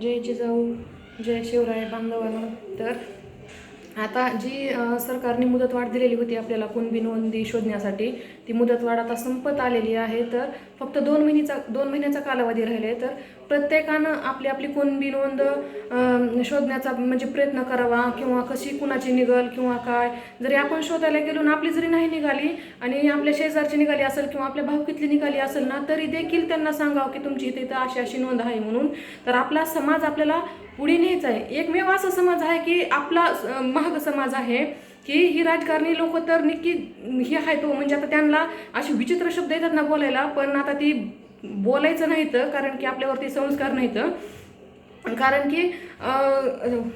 जय जिजाऊ जय शिवराय बांधवांनो. तर आता जी सरकारने मुदतवाढ दिलेली होती आपल्याला कुणबी नोंदी शोधण्यासाठी ती मुदतवाढ आता संपत आलेली आहे. तर फक्त दोन महिन्याचा दोन महिन्याचा कालावधी राहिले तर प्रत्येकानं आपली आपली कुणबी नोंद शोधण्याचा म्हणजे प्रयत्न करावा किंवा कशी कुणाची निघल किंवा काय. जरी आपण शोधायला गेलो ना आपली जरी नाही निघाली आणि आपल्या शेजारची निघाली असेल किंवा आपल्या भावकीतली निघाली असेल ना तरी देखील त्यांना सांगावं की तुमची इथे इथं अशी अशी नोंद आहे म्हणून. तर आपला समाज आपल्याला पुढे न्यायचं आहे. एकमेव असा समाज आहे की आपला महाग समाज आहे की ही राजकारणी लोक तर नक्की हे आहे तो हो. म्हणजे आता त्यांना असे विचित्र शब्द येतात ना बोलायला पण आता ती बोलायचं नाही तर कारण की आपल्यावरती संस्कार नाहीत. कारण की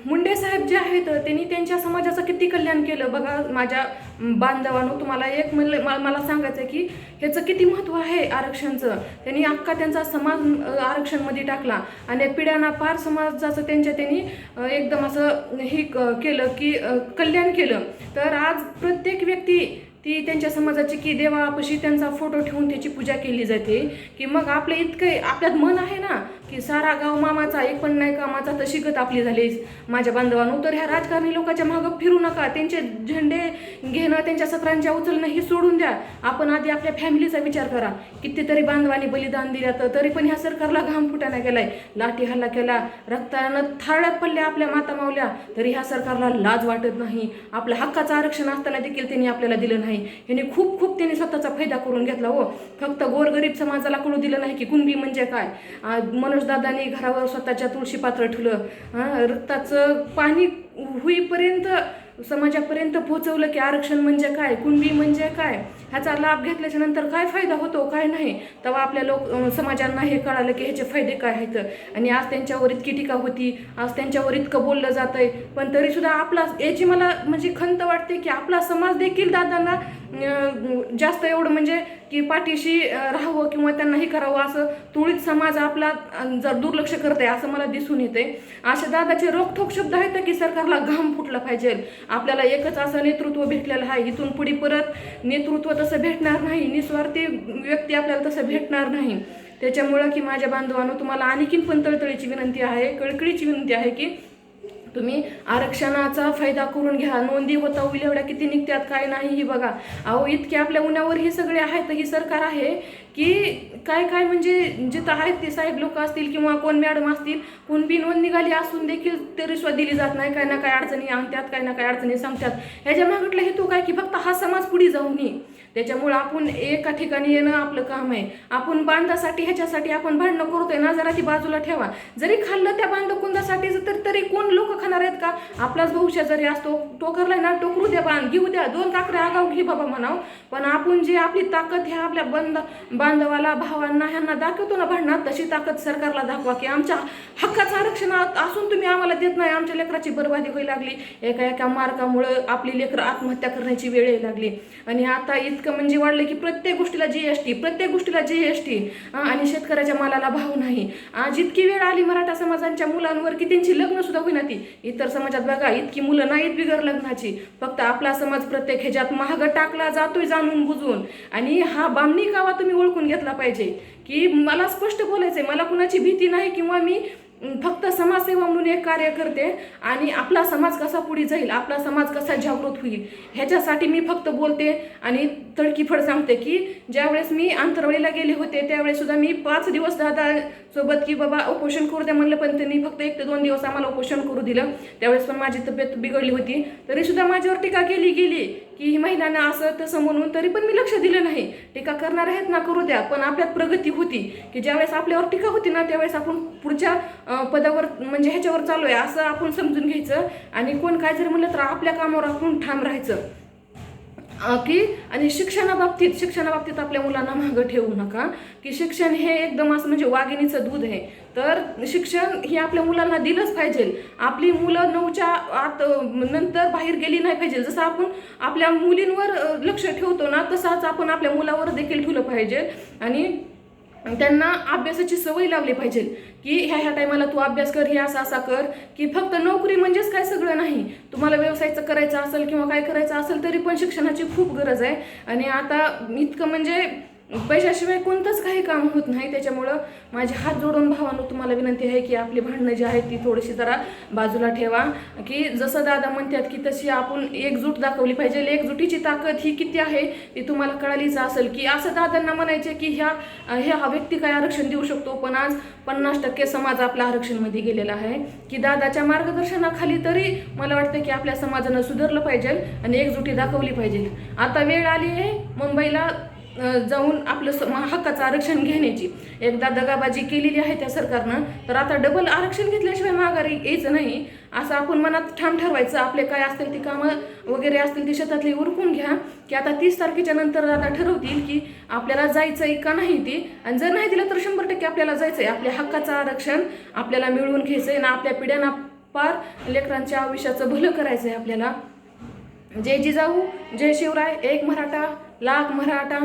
मुंडे साहेब जे आहेत त्यांनी त्यांच्या समाजाचं किती कल्याण केलं. बघा माझ्या बांधवांनो तुम्हाला एक म्हणलं मला मला सांगायचं की ह्याचं किती महत्त्व आहे आरक्षणचं? त्यांनी अख्खा त्यांचा समाज आरक्षणमध्ये टाकला. आणि पिढ्यांना पार समाजाचं त्यांच्या त्यांनी एकदम असं हे क- केलं की कल्याण केलं. तर आज प्रत्येक व्यक्ती ती त्यांच्या समाजाची की देवापाशी त्यांचा फोटो ठेवून त्याची पूजा केली जाते. की मग आपलं इतकं आपल्यात मन आहे ना की सारा गाव मामाचा एक पण नाही कामाचा तशी गत आपली झाली. माझ्या बांधवांनो तर ह्या राजकारणी लोकांच्या मागं फिरू नका. त्यांचे झेंडे घेणं त्यांच्या सत्रांच्या उचलणं हे सोडून द्या. आपण आधी आपल्या फॅमिलीचा विचार करा. कितीतरी बांधवांनी बलिदान दिलं तर तरी पण ह्या सरकारला घाम फुटाना केलाय लाठी हल्ला केला रक्तानं थाळ्यात पडल्या आपल्या माता मावल्या तरी ह्या सरकारला लाज वाटत नाही. आपल्या हक्काचं आरक्षण असताना देखील त्यांनी आपल्याला दिलं नाही. ह्यांनी खूप खूप त्याने स्वतःचा फायदा करून घेतला हो. फक्त गोरगरीब समाजाला कळू दिलं नाही की कुणबी म्हणजे काय. मनोजदादाने घरावर स्वतःच्या तुळशी पात्र ठेवलं रक्ताचं पाणी होईपर्यंत समाजापर्यंत पोहोचवलं की आरक्षण म्हणजे काय कुणबी म्हणजे काय ह्याचा लाभ घेतल्याच्या नंतर काय फायदा होतो काय नाही? तेव्हा आपल्या लोक समाजांना हे कळालं की ह्याचे फायदे काय आहेत. आणि आज त्यांच्यावर इतकी टीका होती आज त्यांच्यावर इतकं बोललं जात आहे पण तरीसुद्धा आपला याची मला म्हणजे खंत वाटते की आपला समाज देखील दादांना जास्त एवढं म्हणजे की पाठीशी राहावं किंवा त्यांना हे करावं असं तुळीत समाज आपला जर दुर्लक्ष करत आहे असं मला दिसून येते अशा दादाचे रोखोक शब्द आहेत की सरकारला घाम फुटला पाहिजे. आपल्याला एकच असं नेतृत्व भेटलेलं आहे. इथून पुढे परत नेतृत्व तसं भेटणार नाही. निस्वार्थी व्यक्ती आपल्याला तसं भेटणार नाही. त्याच्यामुळं की माझ्या बांधवांनो तुम्हाला आणखीन पण तळतळीची विनंती आहे कळकळीची विनंती आहे की तुम्ही आरक्षणाचा फायदा करून घ्या नोंदी होता होईल एवढ्या किती निघत्यात काय नाही ही बघा. अहो इतके आपल्या उन्हावर हे सगळे आहेत ही सरकार आहे की काय काय म्हणजे जिथं आहेत ते साहेब लोक असतील किंवा कोण मॅडम असतील कोण बी नोंद निघाली असून देखील ते रिश्वत दिली जात नाही. काय ना काय अडचणी आणतात काय ना काय अडचणी सांगतात ह्याच्या मागटला हेतू काय की फक्त हा समाज पुढे जाऊ नये त्याच्यामुळं आपण एका ठिकाणी येणं आपलं काम आहे. आपण बांधासाठी ह्याच्यासाठी आपण भांडणं करतोय ना जरा ती बाजूला ठेवा. जरी खाल्लं त्या बांधकुंदासाठी तर तरी कोण लोक खाणार आहेत का? आपलाच भाऊ शेजारी असतो. टोकरलाय ना टोकरू द्या बांध घेऊ द्या. दोन काकडे आगाव घे बाबा म्हणाव. पण आपण जी आपली ताकद ह्या आपल्या बंद बांधवाला भावांना ह्यांना दाखवतो ना भांडणात तशी ताकद सरकारला दाखवा की आमच्या हक्काचं आरक्षण असून तुम्ही आम्हाला देत नाही. आमच्या लेकराची बर्बादी होई लागली. एका एका मार्गामुळं आपली लेकरं आत्महत्या करण्याची वेळ येऊ लागली. आणि आता इतकं म्हणजे वाढलं की प्रत्येक गोष्टीला जी एस टी प्रत्येक गोष्टीला जी एस टी आणि शेतकऱ्याच्या मालाला भाव नाही. जितकी वेळ आली मराठा समाजांच्या मुलांवर की त्यांची लग्न सुद्धा होईना ती. इतर समाजात बघा इतकी मुलं नाहीत बिगर लग्नाची. फक्त आपला समाज प्रत्येक ह्याच्यात महाग टाकला जातोय जाणून बुजून. आणि हा बामणी कावा तुम्ही ओळखून घेतला पाहिजे. की मला स्पष्ट बोलायचंय. मला कुणाची भीती नाही किंवा मी फक्त समाजसेवा म्हणून एक कार्य करते आणि आपला समाज कसा पुढे जाईल आपला समाज कसा जागृत होईल ह्याच्यासाठी मी फक्त बोलते आणि तडकीफड सांगते की ज्यावेळेस मी आंतरवळीला गेले होते त्यावेळेस सुद्धा मी पाच दिवस दादा सोबत की बाबा उपोषण करू द्या म्हणलं पण त्यांनी फक्त एक ते दोन दिवस आम्हाला उपोषण करू दिलं. त्यावेळेस पण माझी तब्येत बिघडली होती. तरीसुद्धा माझ्यावर टीका केली गेली की ही महिलांना असं तसं म्हणून तरी पण मी लक्ष दिलं नाही. टीका करणार आहेत ना करू द्या. पण आपल्यात प्रगती होती की ज्यावेळेस आपल्यावर टीका होती ना त्यावेळेस आपण पुढच्या पदावर म्हणजे ह्याच्यावर चालू आहे असं आपण समजून घ्यायचं. आणि कोण काय जरी म्हणलं तर आपल्या कामावर आपण ठाम राहायचं. की आणि शिक्षणाबाबतीत शिक्षणाबाबतीत आपल्या मुलांना मागं ठेवू नका. की शिक्षण हे एकदम असं म्हणजे वाघिणीचं दूध आहे. तर शिक्षण हे आपल्या मुलांना दिलंच पाहिजे. आपली मुलं नऊच्या आत नंतर बाहेर गेली नाही पाहिजे. जसं आपण आपल्या मुलींवर लक्ष ठेवतो ना तसाच आपण आपल्या मुलावर देखील ठेवलं पाहिजे. आणि त्यांना अभ्यासाची सवय लावली पाहिजे की ह्या ह्या टायमाला तू अभ्यास कर हे असा असा कर की फक्त नोकरी म्हणजेच काय सगळं नाही. तुम्हाला व्यवसायाचं करायचं असेल किंवा काय करायचं असेल तरी पण शिक्षणाची खूप गरज आहे. आणि आता इतकं म्हणजे पैशाशिवाय कोणतंच काही काम होत नाही. त्याच्यामुळं माझे हात जोडून भावानं तुम्हाला विनंती आहे की आपली भांडणं जी आहेत ती थोडीशी जरा बाजूला ठेवा. की जसं दादा म्हणतात की तशी आपण एकजूट दाखवली पाहिजे. एकजुटीची ताकद ही किती आहे ती तुम्हाला कळालीच असेल की असं दादांना म्हणायचे की ह्या ह्या व्यक्ती काय आरक्षण देऊ शकतो. पण आज पन्नास टक्के समाज आपला आरक्षणमध्ये गेलेला आहे. की दादाच्या मार्गदर्शनाखाली तरी मला वाटतं की आपल्या समाजानं सुधारलं पाहिजे आणि एकजुटी दाखवली पाहिजे. आता वेळ आली आहे मुंबईला जाऊन आपलं स- म- हक्काचं आरक्षण घेण्याची. एकदा दगाबाजी केलेली आहे त्या सरकारनं तर आता डबल आरक्षण घेतल्याशिवाय माघारी यायचं नाही. असं आपण मनात ठाम ठरवायचं आपले काय असतील ती कामं वगैरे असतील ती शेतातली उरकून घ्या. की आता तीस तारखेच्या नंतर आता ठरवतील की आपल्याला जायचं आहे का नाही ते. आणि जर नाही दिलं तर शंभर टक्के आपल्याला जायचं आहे आपल्या हक्काचं आरक्षण आपल्याला मिळवून आहे ना आपल्या पिढ्यांना पार लेकरांच्या आयुष्याचं भलं करायचं आहे आपल्याला. जय जिजाऊ जय शिवराय एक मराठा लाख मराठा.